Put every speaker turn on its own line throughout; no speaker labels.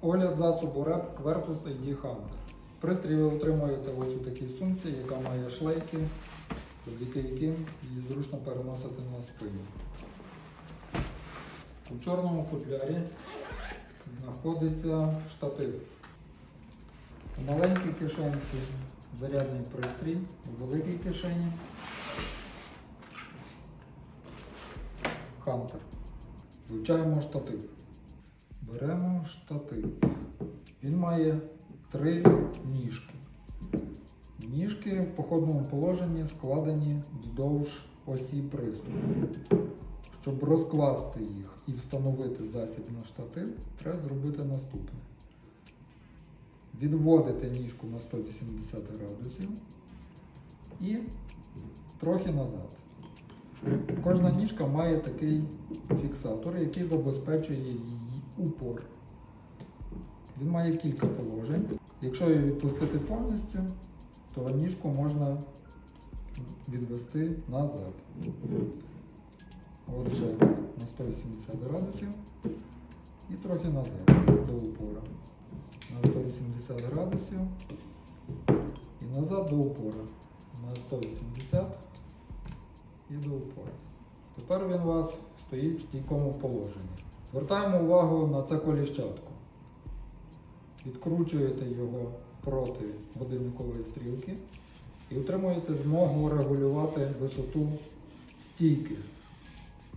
Огляд засобу РЕП Quertus ID Hunter. Пристрій ви отримуєте ось у такій сумці, яка має шлейки, завдяки яким її зручно переносити на спину. У чорному футлярі знаходиться штатив. У маленькій кишенці зарядний пристрій, у великій кишені Хантер. Вивчаємо штатив. Беремо штатив. Він має три ніжки. Ніжки в походному положенні складені вздовж осі пристрою. Щоб розкласти їх і встановити засіб на штатив, треба зробити наступне. Відводити ніжку на 180 градусів і трохи назад. Кожна ніжка має такий фіксатор, який забезпечує її упор. Він має кілька положень. Якщо її відпустити повністю, то ніжку можна відвести назад. Отже, на 180 градусів і трохи назад до упора. На 180 градусів і назад до упора. На 180 і до упора. Тепер він у вас стоїть в стійкому положенні. Звертаємо увагу на це коліщатку. Відкручуєте його проти годинникової стрілки і отримуєте змогу регулювати висоту стійки.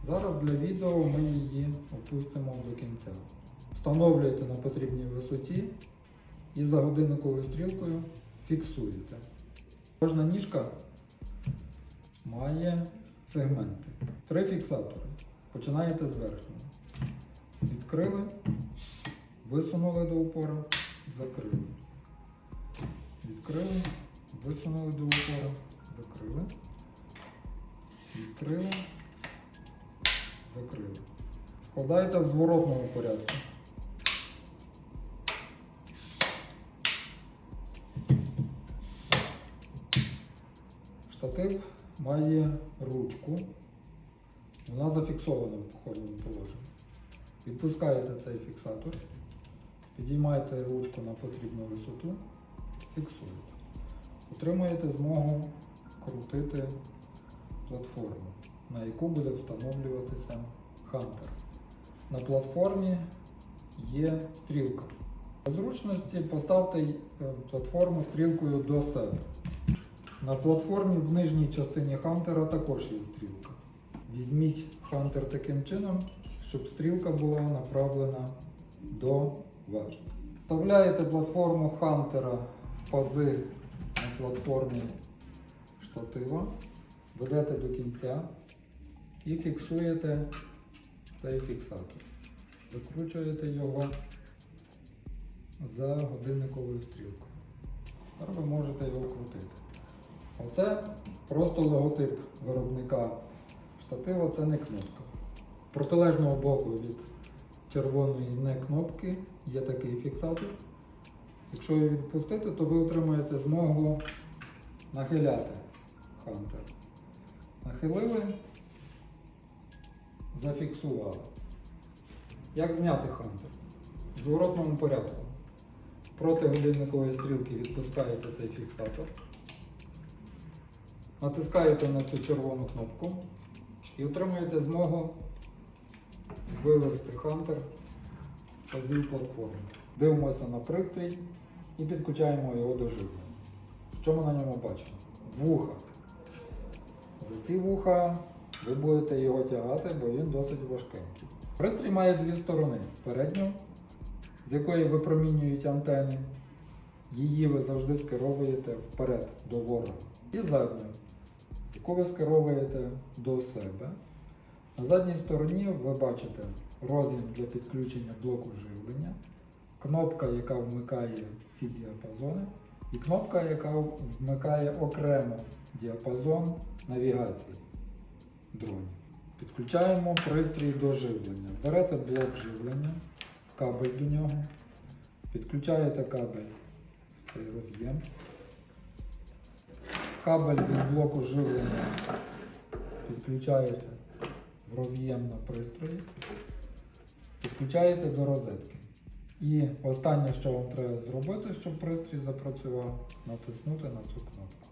Зараз для відео ми її опустимо до кінця. Встановлюєте на потрібній висоті і за годинниковою стрілкою фіксуєте. Кожна ніжка має сегменти. Три фіксатори. Починаєте з верхнього. Відкрили, висунули до упора, закрили. Відкрили, висунули до упора, закрили. Відкрили, закрили. Складаєте в зворотному порядку. Штатив має ручку. Вона зафіксована в походному положенні. Відпускаєте цей фіксатор, підіймаєте ручку на потрібну висоту, фіксуєте. Отримуєте змогу крутити платформу, на яку буде встановлюватися хантер. На платформі є стрілка. Для зручності поставте е, платформу стрілкою до себе. На платформі в нижній частині хантера також є стрілка. Візьміть хантер таким чином, щоб стрілка була направлена до вас. Вставляєте платформу хантера в пази на платформі штатива, ведете до кінця і фіксуєте цей фіксатор. Викручуєте його за годинниковою стрілкою. Тепер ви можете його крутити. Оце просто логотип виробника штатива, це не кнопка. Протилежного боку від червоної кнопки є такий фіксатор. Якщо його відпустити, то ви отримаєте змогу нахиляти хантер. Нахилили, зафіксували. Як зняти хантер? В зворотному порядку. Проти годинникової стрілки відпускаєте цей фіксатор. Натискаєте на цю червону кнопку і отримуєте змогу вивести хантер з пазів платформи. Дивимося на пристрій і підключаємо його до живлення. Що ми на ньому бачимо? Вуха. За ці вуха ви будете його тягати, бо він досить важкенький. Пристрій має дві сторони. Передню, з якої випромінюють антени. Її ви завжди скеровуєте вперед до ворога. І задню, яку ви скеровуєте до себе. На задній стороні ви бачите роз'єм для підключення блоку живлення, кнопка, яка вмикає всі діапазони, і кнопка, яка вмикає окремо діапазон навігації дронів. Підключаємо пристрій до живлення. Берете блок живлення, кабель до нього, підключаєте кабель в цей роз'єм. Кабель від блоку живлення підключаєте роз'єм на пристрої, підключаєте до розетки. І останнє, що вам треба зробити, щоб пристрій запрацював, натиснути на цю кнопку.